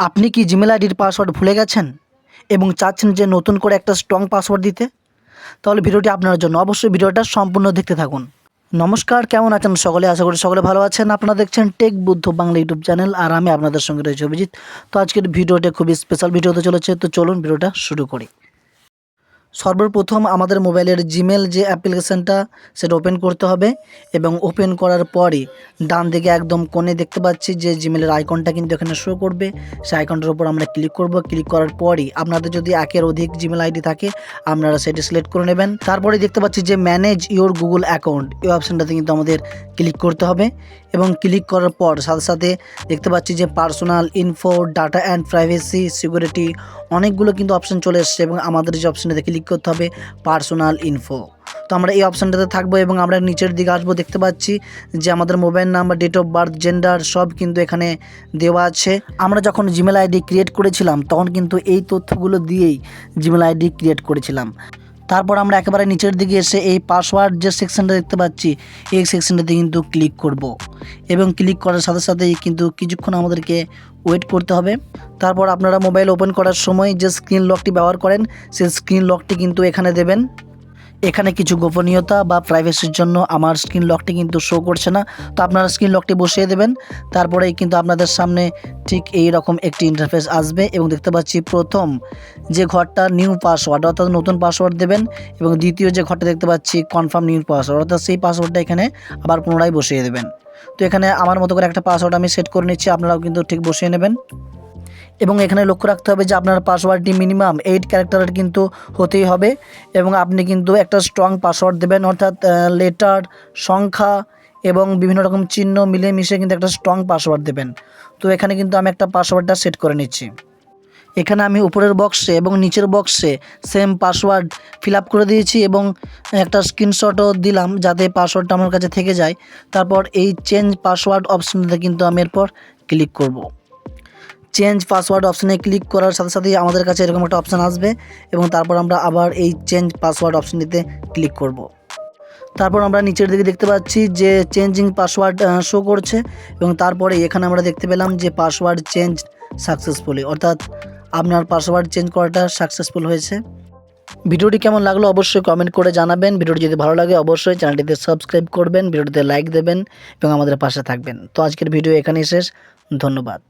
আপনি কি জিমেল আইডির পাসওয়ার্ড ভুলে গেছেন এবং চাচ্ছেন যে নতুন করে একটা স্ট্রং পাসওয়ার্ড দিতে? তাহলে ভিডিওটি আপনার জন্য অবশ্যই ভিডিওটা সম্পূর্ণ দেখতে থাকুন। নমস্কার, কেমন আছেন সকলে? আশা করি সকলে ভালো আছেন। আপনারা দেখছেন tech Buddha Bangla YouTube channel আর আমি আপনাদের সঙ্গে রয়েছি অভিজিৎ। তো আজকের ভিডিওটা খুবই স্পেশাল ভিডিও হতে চলেছে। তো চলুন ভিডিওটা শুরু করি। সর্বপ্রথম আমাদের মোবাইলের জিমেল যে অ্যাপ্লিকেশানটা, সেটা ওপেন করতে হবে এবং ওপেন করার পরই ডান দিকে একদম কোণে দেখতে পাচ্ছি যে জিমেলের আইকনটা কিন্তু এখানে শো করবে। সেই আইকনটার উপর আমরা ক্লিক করব। ক্লিক করার পরই আপনাদের যদি একের অধিক জিমেল আইডি থাকে, আপনারা সেটি সিলেক্ট করে নেবেন। তারপরে দেখতে পাচ্ছি যে ম্যানেজ ইওর গুগল অ্যাকাউন্ট এই অপশানটাতে কিন্তু আমাদের ক্লিক করতে হবে। এবং ক্লিক করার পর সাথে সাথে দেখতে পাচ্ছি যে personal info, data and privacy, security অনেকগুলো কিন্তু অপশান চলে এসছে এবং আমাদের যে অপশানটাতে ক্লিক করতে হবে পার্সোনাল ইনফো। তো আমরা এই অপশানটাতে থাকব এবং আমরা নিচের দিকে আসব, দেখতে পাচ্ছি যে আমাদের mobile number, date of birth, gender সব কিন্তু এখানে দেওয়া আছে। আমরা যখন জিমেল আইডি ক্রিয়েট করেছিলাম, তখন কিন্তু এই তথ্যগুলো দিয়েই জিমেল আইডি ক্রিয়েট করেছিলাম। তারপর আমরা একেবারে নিচের দিকে এসে এই পাসওয়ার্ড যে সেকশনটা দেখতে পাচ্ছি, এই সেকশনটাতে কিন্তু ক্লিক করব। এবং ক্লিক করার সাথে সাথেই কিন্তু কিছুক্ষণ আমাদেরকে ওয়েট করতে হবে। তারপর আপনারা মোবাইল ওপেন করার সময় যে স্ক্রিন লকটি ব্যবহার করেন, সেই স্ক্রিন লকটি কিন্তু এখানে দেবেন। এখানে কিছু গোপনীয়তা বা প্রাইভেসির জন্য আমার স্ক্রিন লকটি কিন্তু শো করছে না। তো আপনারা স্ক্রিন লকটি বসিয়ে দেবেন। তারপরেই কিন্তু আপনাদের সামনে ঠিক এই রকম একটি ইন্টারফেস আসবে এবং দেখতে পাচ্ছি প্রথম যে ঘরটা নিউ পাসওয়ার্ড অর্থাৎ নতুন পাসওয়ার্ড দেবেন এবং দ্বিতীয় যে ঘরটা দেখতে পাচ্ছি কনফার্ম নিউ পাসওয়ার্ড অর্থাৎ সেই পাসওয়ার্ডটা এখানে আবার পুনরায় বসিয়ে দেবেন। তো এখানে আমার মতো করে একটা পাসওয়ার্ড আমি সেট করে নিচ্ছি, আপনারাও কিন্তু ঠিক বসিয়ে নেবেন। এবং এখানে লক্ষ্য রাখতে হবে যে আপনার পাসওয়ার্ডটি মিনিমাম এইট ক্যারেক্টারের কিন্তু হতেই হবে এবং আপনি কিন্তু একটা স্ট্রং পাসওয়ার্ড দেবেন, অর্থাৎ লেটার সংখ্যা এবং বিভিন্ন রকম চিহ্ন মিলে মিশে কিন্তু একটা স্ট্রং পাসওয়ার্ড দেবেন। তো এখানে কিন্তু আমি একটা পাসওয়ার্ডটা সেট করে নিচ্ছি। এখানে আমি উপরের বক্সে এবং নিচের বক্সে সেম পাসওয়ার্ড ফিল করে দিয়েছি এবং একটা স্ক্রিনশটও দিলাম যাতে পাসওয়ার্ডটা আমার কাছে থেকে যায়। তারপর এই চেঞ্জ পাসওয়ার্ড অপশনটাতে কিন্তু আমি এরপর ক্লিক করব। চেঞ্জ পাসওয়ার্ড অপশানে ক্লিক করার সাথে সাথেই আমাদের কাছে এরকম একটা অপশান আসবে এবং তারপর আমরা আবার এই চেঞ্জ পাসওয়ার্ড অপশানটিতে ক্লিক করব। তারপর আমরা নিচের দিকে দেখতে পাচ্ছি যে চেঞ্জিং পাসওয়ার্ড শো করছে এবং তারপরে এখানে আমরা দেখতে পেলাম যে পাসওয়ার্ড চেঞ্জ সাকসেসফুলি অর্থাৎ আপনার পাসওয়ার্ড চেঞ্জ করাটা সাকসেসফুল হয়েছে। ভিডিওটি কেমন লাগল অবশ্যই কমেন্ট করে জানাবেন। ভিডিওটি যদি ভালো লাগে অবশ্যই চ্যানেলটিতে সাবস্ক্রাইব করবেন, ভিডিওটিতে লাইক দেবেন এবং আমাদের পাশে থাকবেন। তো আজকের ভিডিও এখানেই শেষ। ধন্যবাদ।